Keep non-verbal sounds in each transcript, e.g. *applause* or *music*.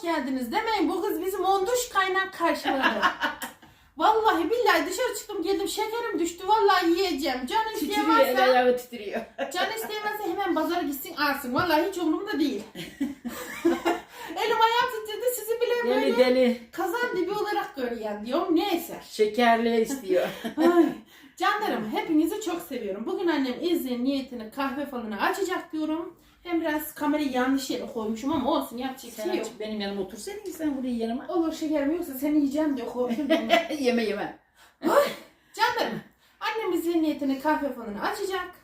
hoş geldiniz demeyin. Bu kız bizim onduş kaynak karşıladı. *laughs* Vallahi billahi dışarı çıktım geldim şekerim düştü vallahi yiyeceğim. Can Titriyor, el isteyemezse, ayağı titriyor. *laughs* can isteyemezse hemen pazara gitsin alsın. Vallahi hiç umurumda değil. *laughs* Elim ayağım titredi sizi bile Deli böyle deli. kazan dibi olarak görüyen diyorum. Neyse. Şekerli istiyor. Ay, Canlarım hepinizi çok seviyorum. Bugün annem izin niyetini kahve falını açacak diyorum. Hem biraz kamerayı yanlış yere koymuşum ama olsun yapacak bir sen şey yok. benim yanıma otursaydın sen buraya yanıma. Olur şekerim yoksa seni yiyeceğim diye korktum. *laughs* yeme yeme. Canlarım annem izin niyetini kahve falını açacak.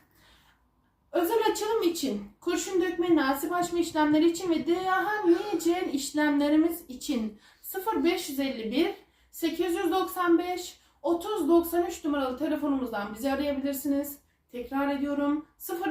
Özel açılım için, kurşun dökme, nasip açma işlemleri için ve daha nice işlemlerimiz için 0551 895 3093 numaralı telefonumuzdan bizi arayabilirsiniz. Tekrar ediyorum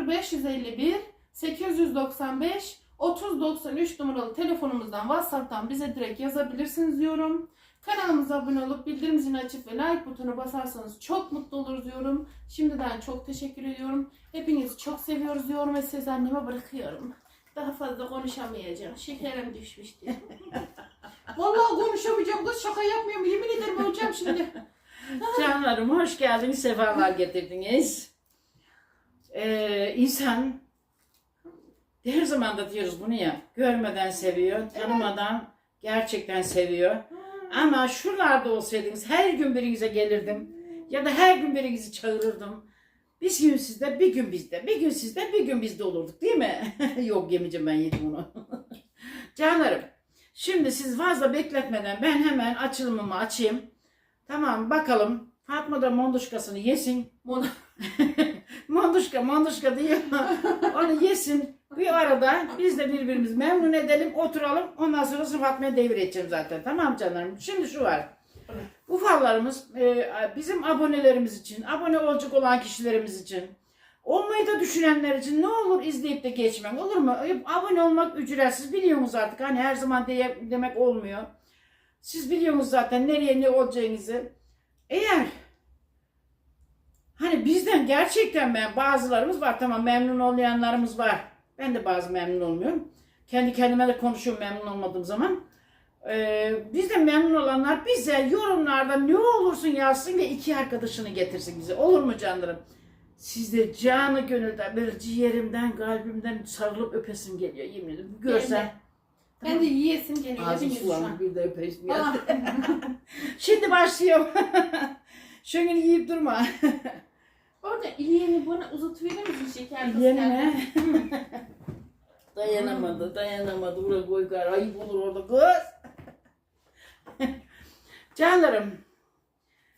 0551 895 3093 numaralı telefonumuzdan WhatsApp'tan bize direkt yazabilirsiniz diyorum. Kanalımıza abone olup bildirim zilini açıp ve like butonu basarsanız çok mutlu oluruz diyorum. Şimdiden çok teşekkür ediyorum. Hepinizi çok seviyoruz diyorum ve sizi anneme bırakıyorum. Daha fazla konuşamayacağım. Şekerim düşmüştü. *laughs* Vallahi konuşamayacağım. Kız şaka yapmıyorum. Yemin ederim öleceğim şimdi. *laughs* Canlarım hoş geldiniz, sefalar getirdiniz. Ee, insan her zaman da diyoruz bunu ya, görmeden seviyor, tanımadan gerçekten seviyor. Ama şuralarda olsaydınız her gün birinize gelirdim ya da her gün birinizi çağırırdım. Bir gün sizde, bir gün bizde, bir gün sizde, bir gün bizde olurduk değil mi? *laughs* Yok yemeyeceğim ben yedim onu. *laughs* Canlarım, şimdi siz fazla bekletmeden ben hemen açılımımı açayım. Tamam bakalım. Fatma da monduşkasını yesin. Mon- *laughs* Monduşka monduşka diyor. Onu yesin. Bir arada biz de birbirimizi memnun edelim, oturalım. Ondan sonra Fatma'ya devireceğim zaten. Tamam canlarım. Şimdi şu var. Bu fallarımız e, bizim abonelerimiz için, abone olacak olan kişilerimiz için, olmayı da düşünenler için ne olur izleyip de geçmek olur mu? E, Abone olmak ücretsiz biliyorsunuz artık. Hani her zaman diye, demek olmuyor. Siz biliyorsunuz zaten nereye ne olacağınızı. Eğer hani bizden gerçekten ben bazılarımız var tamam memnun olmayanlarımız var. Ben de bazı memnun olmuyorum. Kendi kendime de konuşuyorum memnun olmadığım zaman. Ee, bizden memnun olanlar bize yorumlarda ne olursun yazsın ve iki arkadaşını getirsin bize. Olur mu canlarım? Siz de canı gönülden böyle ciğerimden kalbimden sarılıp öpesim geliyor yemin ederim. Görsen. Ben de yiyesim geliyor. Ağzım hepiniz şu an. sulandı bir de öpesim Ah. geldi. *laughs* Şimdi başlıyorum. *laughs* Şöyle yiyip durma. *laughs* Orada iliyeni bana uzatıverir misin şeker kız? Mi? dayanamadı, dayanamadı. Buraya koy gar. Ayıp olur orada kız. *laughs* Canlarım.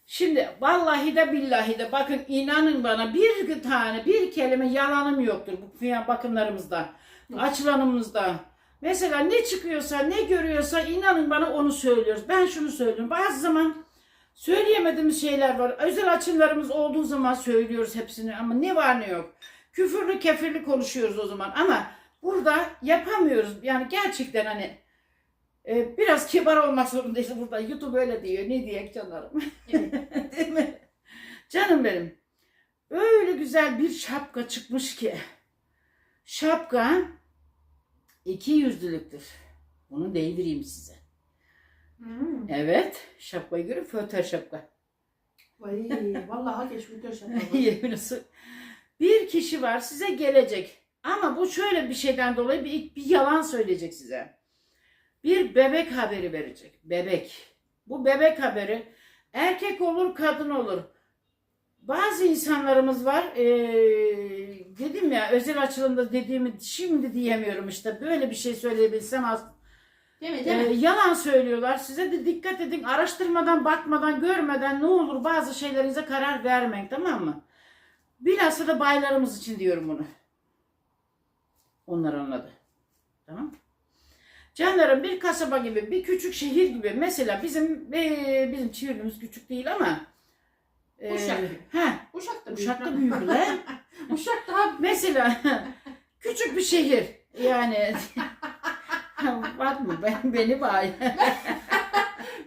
Şimdi vallahi de billahi de bakın inanın bana bir tane bir kelime yalanım yoktur bu bakımlarımızda. Açılanımızda. Mesela ne çıkıyorsa ne görüyorsa inanın bana onu söylüyoruz. Ben şunu söylüyorum. Bazı zaman söyleyemediğimiz şeyler var. Özel açımlarımız olduğu zaman söylüyoruz hepsini ama ne var ne yok. Küfürlü kefirli konuşuyoruz o zaman ama burada yapamıyoruz. Yani gerçekten hani e, biraz kibar olmak zorundayız burada. YouTube öyle diyor. Ne diyek canlarım. *laughs* Değil mi? Canım benim. Öyle güzel bir şapka çıkmış ki. Şapka iki yüzlülüktür. Bunu değdireyim size. Hmm. Evet. Şapkayı görün. Föter şapka. Vay, vallahi geç bir şaka. Yemin olsun. Bir kişi var size gelecek. Ama bu şöyle bir şeyden dolayı bir, bir yalan söyleyecek size. Bir bebek haberi verecek. Bebek. Bu bebek haberi erkek olur kadın olur. Bazı insanlarımız var. eee, dedim ya özel açılımda dediğimi şimdi diyemiyorum işte. Böyle bir şey söyleyebilsem az Değil mi? ee, Değil mi? yalan söylüyorlar. Size de dikkat edin. Araştırmadan, bakmadan, görmeden ne olur bazı şeylerinize karar vermeyin. Tamam mı? Bilhassa da baylarımız için diyorum bunu. Onlar anladı. Tamam Canlarım bir kasaba gibi, bir küçük şehir gibi. Mesela bizim ee, bizim şehrimiz küçük değil ama ee, Uşak. He, Uşak da Uşak da büyük. büyük. *laughs* Uşak daha Mesela *laughs* küçük bir şehir yani *laughs* *laughs* bak mı ben beni bay. *laughs*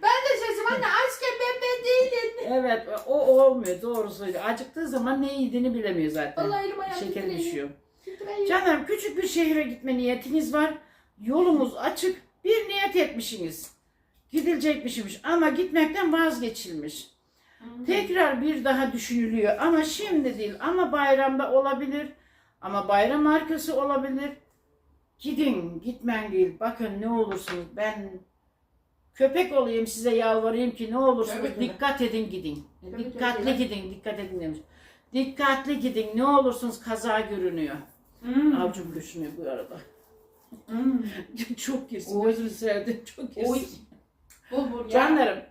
Ben de şaşırdım anne açken ben ben değilim. evet o olmuyor doğru söylüyor. Acıktığı zaman ne yediğini bilemiyor zaten. Vallahi elim ayağım Şeker titredi. düşüyor. Titreyim. Canım küçük bir şehre gitme niyetiniz var. Yolumuz açık. Bir niyet etmişsiniz. Gidilecekmişmiş ama gitmekten vazgeçilmiş. Tekrar bir daha düşünülüyor ama şimdi değil ama bayramda olabilir ama bayram arkası olabilir. Gidin gitmen değil bakın ne olursunuz ben köpek olayım size yalvarayım ki ne olursunuz Tabii, dikkat edin gidin. Tabii, Dikkatli tabii. gidin dikkat edin demiş. Dikkatli gidin ne olursunuz kaza görünüyor. Hmm. Avcum düşünüyor bu arada. Hmm. *laughs* çok kesin Oy. gözünü sevdim çok kesin. Oy. Bul bul ya. Canlarım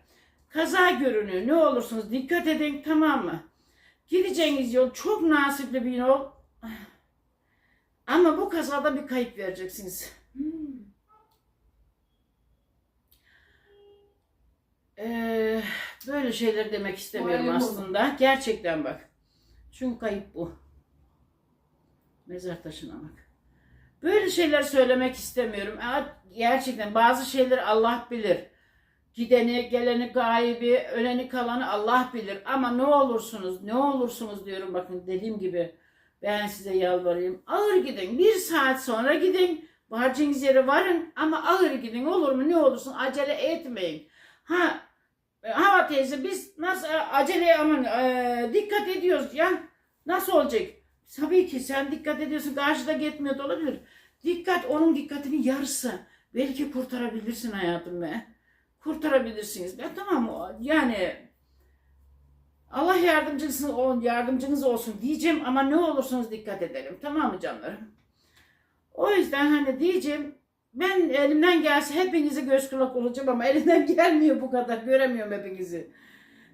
kaza görünüyor. Ne olursunuz dikkat edin tamam mı? Gideceğiniz yol çok nasipli bir yol. Ama bu kazada bir kayıp vereceksiniz. Hmm. Ee, böyle şeyler demek istemiyorum Moralim aslında. Gerçekten bak. Çünkü kayıp bu. Mezar taşına bak. Böyle şeyler söylemek istemiyorum. Ama Gerçekten bazı şeyleri Allah bilir. Gideni, geleni, gaybi, öleni, kalanı Allah bilir. Ama ne olursunuz, ne olursunuz diyorum bakın dediğim gibi. Ben size yalvarayım. Ağır gidin. Bir saat sonra gidin. Varacağınız yere varın ama ağır gidin. Olur mu? Ne olursun? Acele etmeyin. Ha Hava teyze biz nasıl e, acele aman e, dikkat ediyoruz ya. Nasıl olacak? Tabii ki sen dikkat ediyorsun. Karşıda gitmiyor da olabilir. Dikkat onun dikkatinin yarısı. Belki kurtarabilirsin hayatım be. Kurtarabilirsiniz. Ya tamam o- yani Allah yardımcınız, ol- yardımcınız olsun diyeceğim ama ne olursunuz dikkat edelim. Tamam mı canlarım? O yüzden hani diyeceğim ben elimden gelse hepinize göz kulak olacağım ama *laughs* elimden gelmiyor bu kadar. Göremiyorum hepinizi.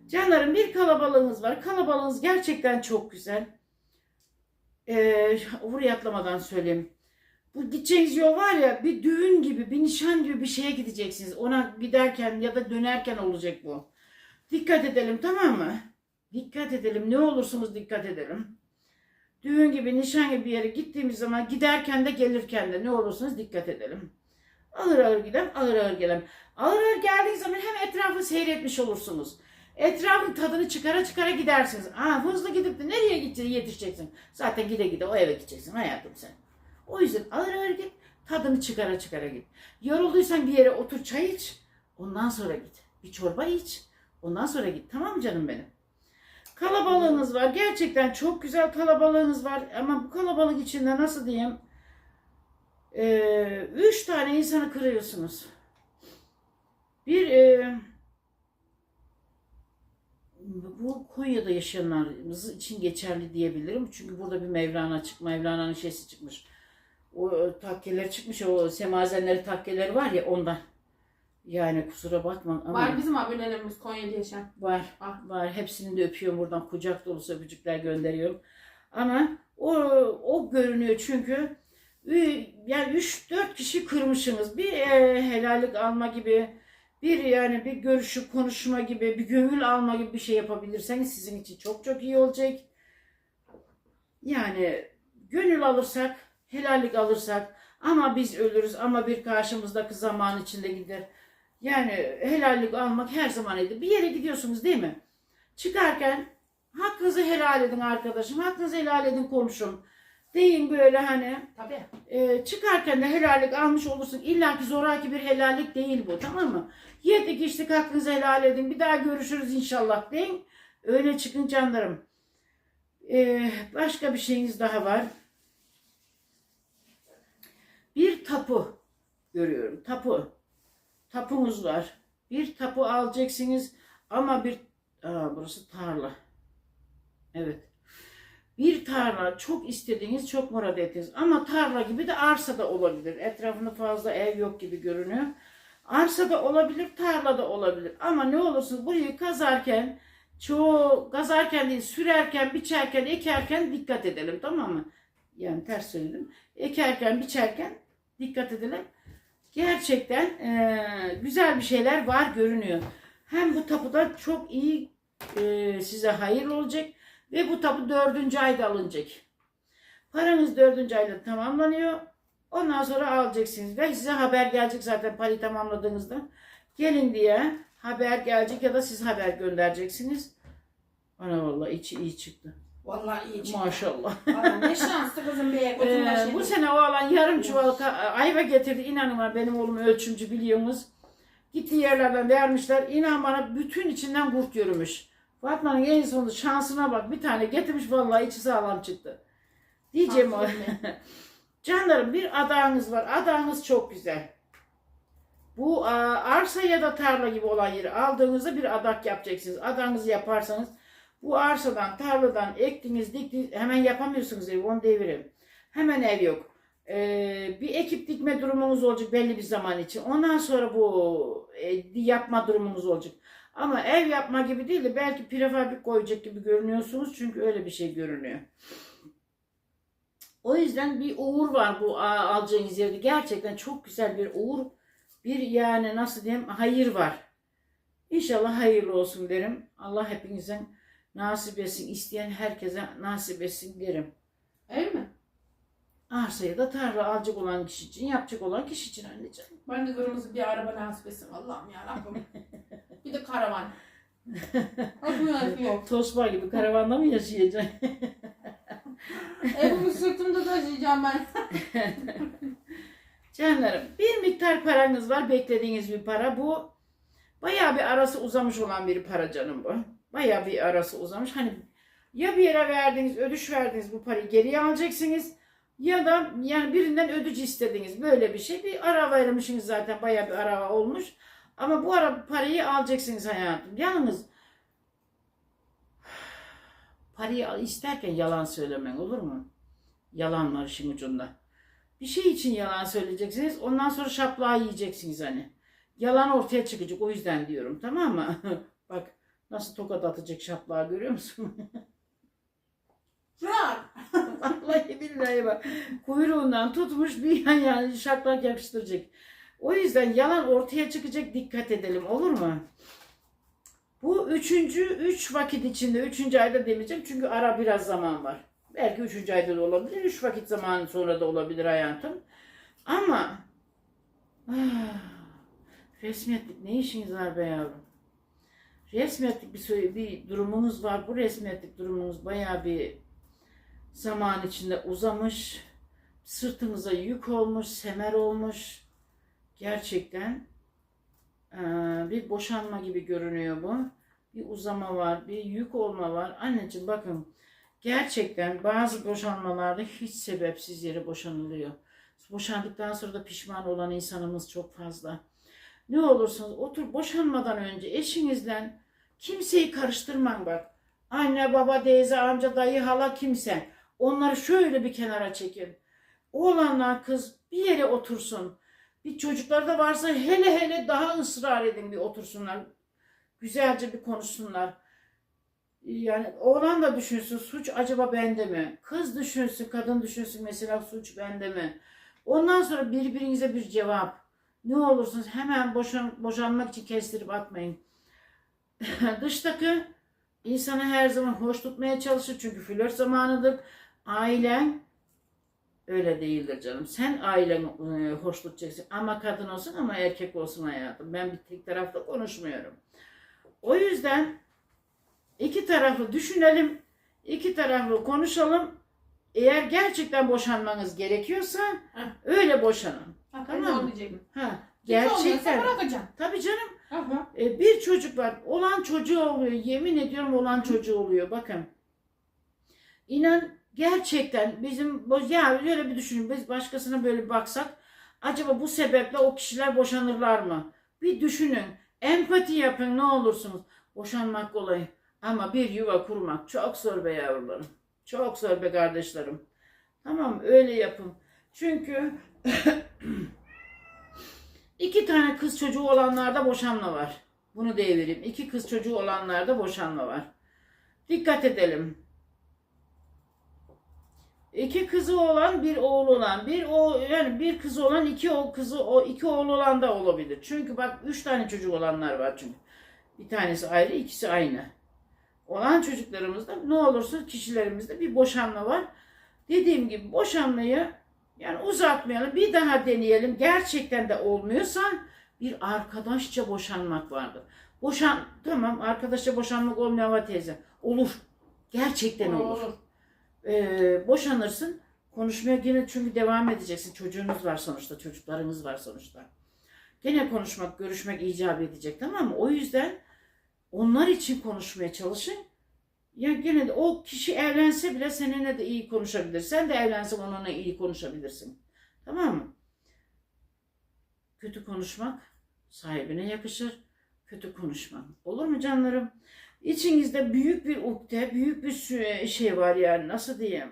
Canlarım bir kalabalığınız var. Kalabalığınız gerçekten çok güzel. Ee, oraya atlamadan söyleyeyim. Bu gideceğiniz yol var ya bir düğün gibi, bir nişan gibi bir şeye gideceksiniz. Ona giderken ya da dönerken olacak bu. Dikkat edelim tamam mı? Dikkat edelim. Ne olursunuz dikkat edelim. Düğün gibi, nişan gibi bir yere gittiğimiz zaman giderken de gelirken de ne olursunuz dikkat edelim. Ağır ağır gidelim, ağır ağır gelelim. Ağır ağır geldiğiniz zaman hem etrafı seyretmiş olursunuz. Etrafın tadını çıkara çıkara gidersiniz. Aa, hızlı gidip de nereye gideceksin, yetişeceksin. Zaten gide gide o eve gideceksin hayatım sen. O yüzden ağır ağır git, tadını çıkara çıkara git. Yorulduysan bir yere otur çay iç, ondan sonra git. Bir çorba iç, ondan sonra git. Tamam mı canım benim? Kalabalığınız var. Gerçekten çok güzel kalabalığınız var. Ama bu kalabalık içinde nasıl diyeyim? Ee, üç tane insanı kırıyorsunuz. Bir e, bu Konya'da yaşayanlarımız için geçerli diyebilirim. Çünkü burada bir Mevlana çık, Mevlana'nın şeysi çıkmış. O e, takkeler çıkmış, o semazenleri takkeleri var ya ondan. Yani kusura bakma ama Var bizim abonelerimiz Konya'da yaşayan. var. Ah. Var. Hepsini de öpüyorum buradan. Kucak dolusu öpücükler gönderiyorum. Ama o o görünüyor çünkü ü- yani 3-4 kişi kırmışsınız. Bir e, helallik alma gibi, bir yani bir görüşü konuşma gibi, bir gönül alma gibi bir şey yapabilirseniz sizin için çok çok iyi olacak. Yani gönül alırsak, helallik alırsak ama biz ölürüz ama bir karşımızdaki zaman içinde gider. Yani helallik almak her zaman iyidir. Bir yere gidiyorsunuz değil mi? Çıkarken hakkınızı helal edin arkadaşım, hakkınızı helal edin komşum. Deyin böyle hani Tabii. e, çıkarken de helallik almış olursun. İlla ki zoraki bir helallik değil bu tamam mı? Yedik içtik hakkınızı helal edin. Bir daha görüşürüz inşallah deyin. Öyle çıkın canlarım. E, başka bir şeyiniz daha var. Bir tapu görüyorum. Tapu. Tapunuz var. Bir tapu alacaksınız ama bir Aa, burası tarla. Evet. Bir tarla çok istediğiniz, çok murad ettiğiniz ama tarla gibi de arsa da olabilir. Etrafında fazla ev yok gibi görünüyor. Arsa da olabilir, tarla da olabilir. Ama ne olursa burayı kazarken, çoğu kazarken değil, sürerken, biçerken, ekerken dikkat edelim tamam mı? Yani ters söyledim. Ekerken, biçerken dikkat edelim. Gerçekten eee, güzel bir şeyler var görünüyor. Hem bu tapuda çok iyi eee, size hayırlı olacak ve bu tapu dördüncü ayda alınacak. Paranız dördüncü ayda tamamlanıyor. Ondan sonra alacaksınız ve size haber gelecek zaten parayı tamamladığınızda. Gelin diye haber gelecek ya da siz haber göndereceksiniz. Ana vallahi içi iyi çıktı. Vallahi iyi çıktı. Maşallah. Vallahi ne şanslı kızım be. Ee, bu sene oğlan yarım çuval ka- ayva getirdi. İnanın bana benim oğlum ölçümcü biliyorsunuz. Gitti yerlerden vermişler. İnan bana bütün içinden kurt yürümüş. Fatma'nın en sonunda şansına bak. Bir tane getirmiş vallahi içi sağlam çıktı. Diyeceğim o. *laughs* Canlarım bir adağınız var. Adağınız çok güzel. Bu a, arsa ya da tarla gibi olan yeri aldığınızda bir adak yapacaksınız. Adağınızı yaparsanız bu arsadan, tarladan ektiniz, diktiniz. Hemen yapamıyorsunuz ev, onu devirin. Hemen ev yok. Ee, bir ekip dikme durumunuz olacak belli bir zaman için. Ondan sonra bu e, yapma durumunuz olacak. Ama ev yapma gibi değil de belki prefabrik koyacak gibi görünüyorsunuz. Çünkü öyle bir şey görünüyor. O yüzden bir uğur var bu alacağınız yerde. Gerçekten çok güzel bir uğur. Bir yani nasıl diyeyim hayır var. İnşallah hayırlı olsun derim. Allah hepinizin nasip etsin. isteyen herkese nasip etsin derim. Ev mi? Arsaya da tarla alacak olan kişi için, yapacak olan kişi için anneciğim. Ben de kırmızı bir araba nasip etsin. Allah'ım yarabbim. *laughs* bir de karavan. Aklıma yok. Tosba gibi karavanda mı yaşayacaksın? *laughs* Evimi sırtımda taşıyacağım ben. *laughs* Canlarım bir miktar paranız var beklediğiniz bir para bu bayağı bir arası uzamış olan bir para canım bu. Bayağı bir arası uzamış. Hani ya bir yere verdiğiniz ödüş verdiğiniz bu parayı geriye alacaksınız ya da yani birinden ödüç istediğiniz böyle bir şey. Bir ara vermişsiniz zaten bayağı bir ara olmuş. Ama bu ara parayı alacaksınız hayatım. Yalnız parayı isterken yalan söylemen olur mu? Yalan var işin ucunda. Bir şey için yalan söyleyeceksiniz. Ondan sonra şaplağı yiyeceksiniz hani. Yalan ortaya çıkacak o yüzden diyorum tamam mı? *laughs* Bak nasıl tokat atacak şaplağı görüyor musun? Bırak. *laughs* Vallahi billahi bak. Kuyruğundan tutmuş bir yan yani şaplak yapıştıracak. O yüzden yalan ortaya çıkacak dikkat edelim olur mu? Bu üçüncü, üç vakit içinde, üçüncü ayda demeyeceğim çünkü ara biraz zaman var. Belki üçüncü ayda da olabilir, üç vakit zamanı sonra da olabilir hayatım. Ama *sighs* ah, resmiyetlik ne işiniz var be yavrum? Resmiyetlik bir, bir durumunuz var. Bu resmiyetlik durumunuz bayağı bir zaman içinde uzamış. Sırtınıza yük olmuş, semer olmuş. Gerçekten eee, bir boşanma gibi görünüyor bu. Bir uzama var, bir yük olma var. Anneciğim bakın gerçekten bazı boşanmalarda hiç sebepsiz yere boşanılıyor. Boşandıktan sonra da pişman olan insanımız çok fazla. Ne olursunuz otur boşanmadan önce eşinizle kimseyi karıştırmayın bak. Anne, baba, teyze, amca, dayı, hala kimse. Onları şöyle bir kenara çekin. Oğlanlar kız bir yere otursun. Bir çocuklar da varsa hele hele daha ısrar edin bir otursunlar. Güzelce bir konuşsunlar. Yani oğlan da düşünsün suç acaba bende mi? Kız düşünsün, kadın düşünsün mesela suç bende mi? Ondan sonra birbirinize bir cevap. Ne olursunuz hemen boşan, boşanmak için kestirip atmayın. *laughs* Dıştaki insanı her zaman hoş tutmaya çalışır çünkü flört zamanıdır. Ailen öyle değildir canım. Sen aileni e, hoş tutacaksın. Ama kadın olsun ama erkek olsun hayatım. Ben bir tek tarafta konuşmuyorum. O yüzden iki taraflı düşünelim. iki taraflı konuşalım. Eğer gerçekten boşanmanız gerekiyorsa Heh. öyle boşanın. Tamam. Ha, Gerçekten. bırakacağım. Tabii canım. Aha. E, bir çocuk var. Olan çocuğu oluyor. Yemin ediyorum olan çocuğu oluyor. Bakın. İnan gerçekten bizim ya öyle bir düşünün. Biz başkasına böyle baksak acaba bu sebeple o kişiler boşanırlar mı? Bir düşünün. Empati yapın ne olursunuz. Boşanmak kolay. Ama bir yuva kurmak çok zor be yavrularım. Çok zor be kardeşlerim. Tamam öyle yapın. Çünkü *clears throat* iki tane kız çocuğu olanlarda boşanma var. Bunu devireyim. İki kız çocuğu olanlarda boşanma var. Dikkat edelim. İki kızı olan bir oğlu olan bir o yani bir kızı olan iki o kızı o iki oğlu olan da olabilir. Çünkü bak üç tane çocuk olanlar var çünkü. Bir tanesi ayrı, ikisi aynı. Olan çocuklarımızda ne olursa kişilerimizde bir boşanma var. Dediğim gibi boşanmayı yani uzatmayalım. Bir daha deneyelim. Gerçekten de olmuyorsa bir arkadaşça boşanmak vardır. Boşan tamam arkadaşça boşanmak olmuyor ama teyze. Olur. Gerçekten olur. Ee, boşanırsın. Konuşmaya yine çünkü devam edeceksin. Çocuğunuz var sonuçta. Çocuklarınız var sonuçta. Gene konuşmak, görüşmek icap edecek tamam mı? O yüzden onlar için konuşmaya çalışın. Ya gene de o kişi evlense bile seninle de iyi konuşabilir. Sen de evlensen onunla iyi konuşabilirsin. Tamam mı? Kötü konuşmak sahibine yakışır. Kötü konuşmak. Olur mu canlarım? İçinizde büyük bir ukde, büyük bir sü- şey var yani nasıl diyeyim?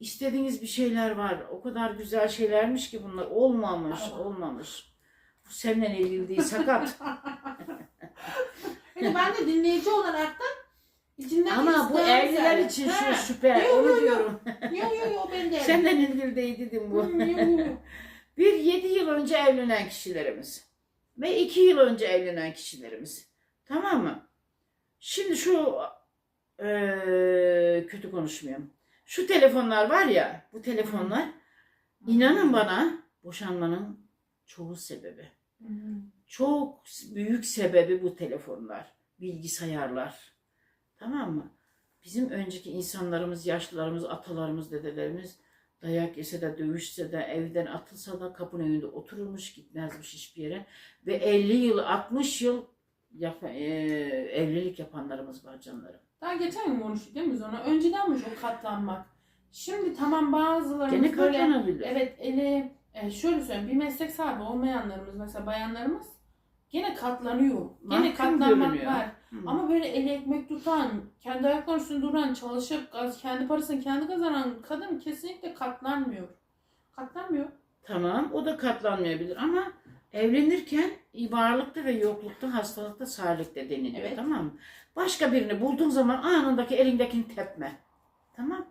İstediğiniz bir şeyler var. O kadar güzel şeylermiş ki bunlar olmamış, olmamış. Bu senden evli değil, sakat. *laughs* Hani ben de dinleyici olaraktan içimden Ama bu evliler için şu süper, Yok, onu yok, diyorum. Yok yok yok ben de. *laughs* Senden ilgili dedim bu. Hmm. *laughs* Bir yedi yıl önce evlenen kişilerimiz ve iki yıl önce evlenen kişilerimiz. Tamam mı? Şimdi şu eee, kötü konuşmuyorum. Şu telefonlar var ya, bu telefonlar inanın bana boşanmanın çoğu sebebi. Çok büyük sebebi bu telefonlar, bilgisayarlar. Tamam mı? Bizim önceki insanlarımız, yaşlılarımız, atalarımız, dedelerimiz dayak yese de dövüşse de evden atılsa da kapının önünde otururmuş gitmezmiş hiçbir yere. Ve 50 yıl 60 yıl yap- e, evlilik yapanlarımız var canlarım. Daha geçen gün konuştuk değil mi biz ona? Öncedenmiş o katlanmak. Şimdi tamam bazılarımız Gene böyle katlanabilir. evet eli e, şöyle söyleyeyim bir meslek sahibi olmayanlarımız mesela bayanlarımız gene katlanıyor. Gene Mahkum katlanmak görünüyor. var. Hı. Ama böyle eli ekmek tutan, kendi ayaklarının üstünde duran, çalışıp kendi parasını kendi kazanan kadın kesinlikle katlanmıyor. Katlanmıyor. Tamam o da katlanmayabilir ama evlenirken varlıkta ve yoklukta, hastalıkta, sağlıkta deniliyor Evet. tamam mı? Başka birini bulduğun zaman anındaki elindekini tepme. Tamam?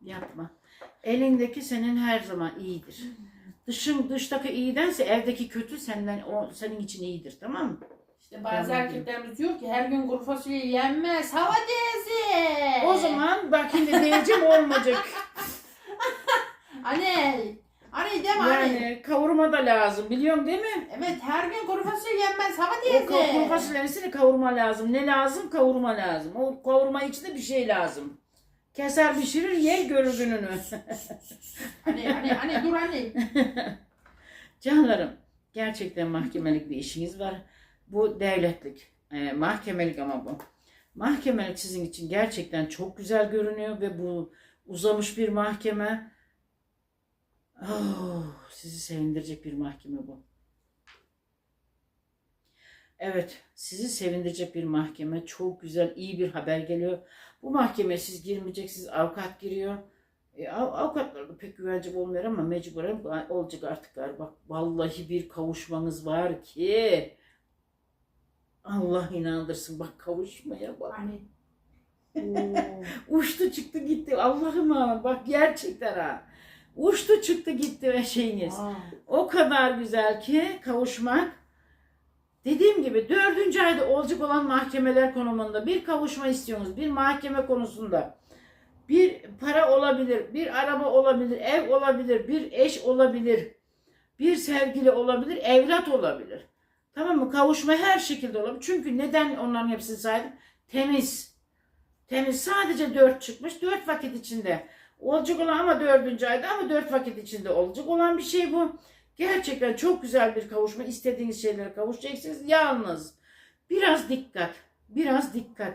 Yapma. Elindeki senin her zaman iyidir. Dışın dıştaki iyidense evdeki kötü senden o senin için iyidir tamam mı? İşte bazı Tamam. erkeklerimiz diyor ki her gün kuru fasulye yenmez. Hava teyze. O zaman bak şimdi diyeceğim olmayacak. *laughs* Anne. Anne deme anne. Yani kavurma da lazım biliyorum değil mi? Evet her gün kuru fasulye yenmez. Hava O teyze. ka- kuru kavurma lazım. Ne lazım? Kavurma lazım. O kavurma içinde bir şey lazım. Keser pişirir yer görür gününü. *laughs* Anne anne anne dur anne. *laughs* Canlarım gerçekten mahkemelik bir işiniz var. Bu devletlik. e, mahkemelik ama bu. Mahkemelik sizin için gerçekten çok güzel görünüyor ve bu uzamış bir mahkeme. Oh, sizi sevindirecek bir mahkeme bu. Evet, sizi sevindirecek bir mahkeme. Çok güzel, iyi bir haber geliyor. Bu mahkemeye siz girmeyeceksiniz, avukat giriyor. E, av- avukatlara da pek güvencem olmuyor ama mecburen olacak artık galiba. Vallahi bir kavuşmanız var ki. Allah inandırsın bak kavuşmaya bak. *laughs* Anne. Uçtu çıktı gitti. Allah'ım ha bak gerçekten ha. Uçtu çıktı gitti ve şeyiniz. Aa. O kadar güzel ki kavuşmak. Dediğim gibi dördüncü ayda olacak olan mahkemeler konumunda bir kavuşma istiyorsunuz. Bir mahkeme konusunda. Bir para olabilir, bir araba olabilir, ev olabilir, bir eş olabilir, bir sevgili olabilir, evlat olabilir. Tamam mı? Kavuşma her şekilde olabilir. Çünkü neden onların hepsini saydım? Temiz. Temiz. Sadece dört çıkmış. Dört vakit içinde. Olacak olan ama dördüncü ayda ama dört vakit içinde olacak olan bir şey bu. Gerçekten çok güzel bir kavuşma. İstediğiniz şeylere kavuşacaksınız. Yalnız biraz dikkat. Biraz dikkat.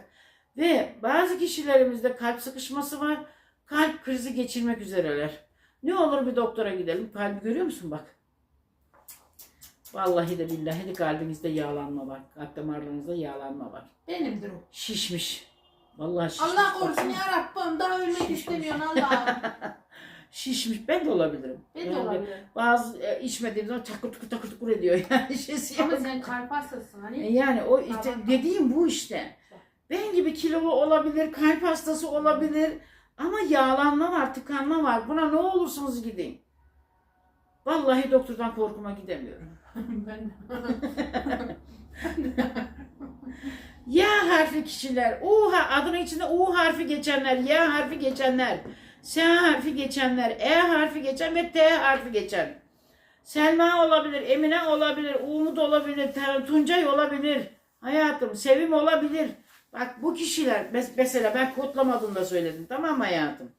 Ve bazı kişilerimizde kalp sıkışması var. Kalp krizi geçirmek üzereler. Ne olur bir doktora gidelim. Kalbi görüyor musun bak. Vallahi de billahi de kalbinizde yağlanma var. Kalp damarlarınızda yağlanma var. Benimdir o. Şişmiş. Vallahi şişmiş. Allah korusun ya Rabbim. Daha ölmek istemiyorsun Allah'ım. *laughs* Şişmiş. Ben de olabilirim. Ben de Yani olabilir. Bazı e, içmediğim zaman takır tukur takır tukur ediyor *laughs* yani şeysi Ama yok. sen kalp hastasın E, hani. Yani o işte Tamam. dediğim bu işte. Ben gibi kilolu olabilir, kalp hastası olabilir ama yağlanma var, tıkanma var. Buna ne olursunuz gidin. Vallahi doktordan korkuma gidemiyorum. *laughs* ben *laughs* Y harfi kişiler, U ha- adının içinde U harfi geçenler, Y harfi geçenler, S harfi geçenler, E harfi geçen ve T harfi geçen. Selma olabilir, Emine olabilir, Umut olabilir, Tuncay olabilir. Hayatım, Sevim olabilir. Bak bu kişiler mes- mesela ben kodlamadığını da söyledim tamam mı hayatım?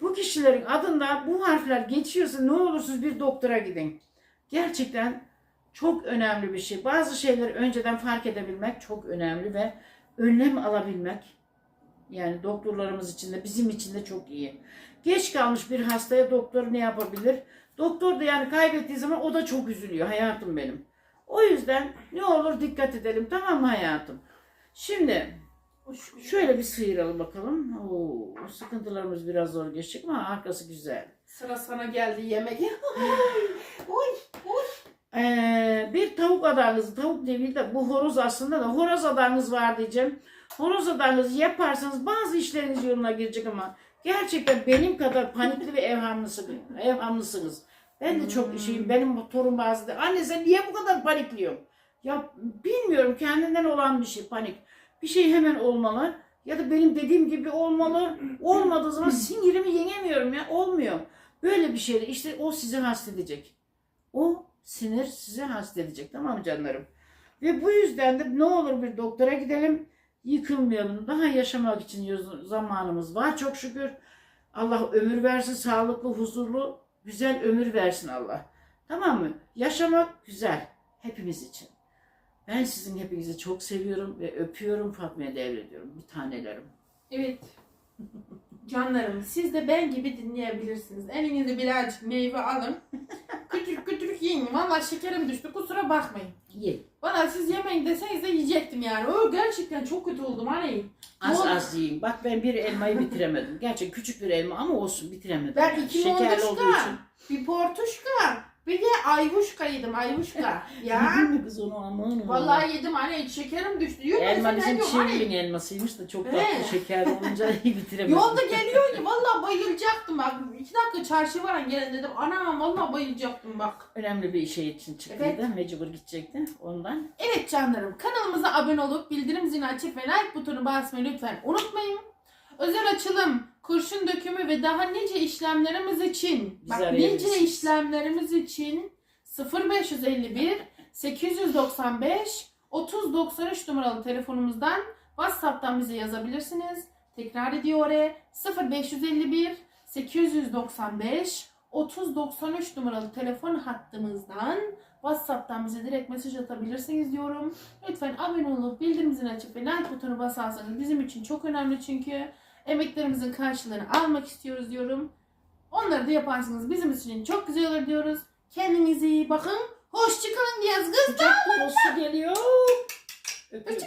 Bu kişilerin adında bu harfler geçiyorsa ne olursunuz bir doktora gidin. Gerçekten çok önemli bir şey. Bazı şeyleri önceden fark edebilmek çok önemli ve önlem alabilmek yani doktorlarımız için de bizim için de çok iyi. Geç kalmış bir hastaya doktor ne yapabilir? Doktor da yani kaybettiği zaman o da çok üzülüyor hayatım benim. O yüzden ne olur dikkat edelim tamam mı hayatım? Şimdi şöyle bir sıyıralım bakalım. Oo, sıkıntılarımız biraz zor geçecek ama arkası güzel. Sıra sana geldi yemek. *laughs* Oy, oy. Ee, bir tavuk adarınız, tavuk değil de bu horoz aslında da horoz adarınız var diyeceğim. Horoz adarınızı yaparsanız bazı işleriniz yoluna girecek ama gerçekten benim kadar panikli ve evhamlısınız. evhamlısınız. Ben de çok Hmm. şeyim, benim torun bazı da, anne sen niye bu kadar panikliyorsun? Ya bilmiyorum kendinden olan bir şey panik. Bir şey hemen olmalı ya da benim dediğim gibi olmalı. Olmadığı zaman *laughs* sinirimi yenemiyorum ya olmuyor. Böyle bir şeyde işte o sizi hastedecek. O sinir sizi hasta edecek tamam mı canlarım? Ve bu yüzden de ne olur bir doktora gidelim. Yıkılmayalım. Daha yaşamak için zamanımız var çok şükür. Allah ömür versin, sağlıklı, huzurlu, güzel ömür versin Allah. Tamam mı? Yaşamak güzel. Hepimiz için. Ben sizin hepinizi çok seviyorum ve öpüyorum. Fatma'ya devrediyorum. Bir tanelerim. Evet. *laughs* Canlarım siz de ben gibi dinleyebilirsiniz. Elinize birazcık meyve alın. *laughs* kütürük kütürük yiyin. Valla şekerim düştü kusura bakmayın. Ye. Bana siz yemeyin deseniz de yiyecektim yani. O gerçekten çok kötü oldum hani. Az oldu? az yiyin. Bak ben bir elmayı bitiremedim. Gerçi küçük bir elma ama olsun bitiremedim. Ben Yani iki Şekerli olduğu için. bir portuşka, bir de ayvuşka yedim ayvuşka. *laughs* ya. Yedin mi kız onu aman Vallahi yedim hani şekerim düştü. Yok Elma bizim yok hani. elmasıymış da çok He. tatlı şekerli olunca *laughs* iyi bitiremedim. Yolda geliyor ki vallahi bayılacaktım bak. İki dakika çarşı varan gelin dedim. Anam vallahi bayılacaktım bak. Önemli bir şey için çıktıydı. Evet. Mecbur gidecekti ondan. Evet canlarım kanalımıza abone olup bildirim zilini açıp ve like butonu basmayı lütfen unutmayın. Özel açılım, kurşun dökümü ve daha nice işlemlerimiz için Bizi bak nice işlemlerimiz için 0551 895 3093 numaralı telefonumuzdan WhatsApp'tan bize yazabilirsiniz. Tekrar ediyor oraya 0551 895 3093 numaralı telefon hattımızdan WhatsApp'tan bize direkt mesaj atabilirsiniz diyorum. Lütfen abone olup bildirim zilini açıp ve like butonu basarsanız bizim için çok önemli çünkü emeklerimizin karşılığını almak istiyoruz diyorum. Onları da yaparsanız bizim için çok güzel olur diyoruz. Kendinize iyi bakın. Hoşçakalın diyeceğiz kız. Sıcak kokusu geliyor. Öpüyoruz.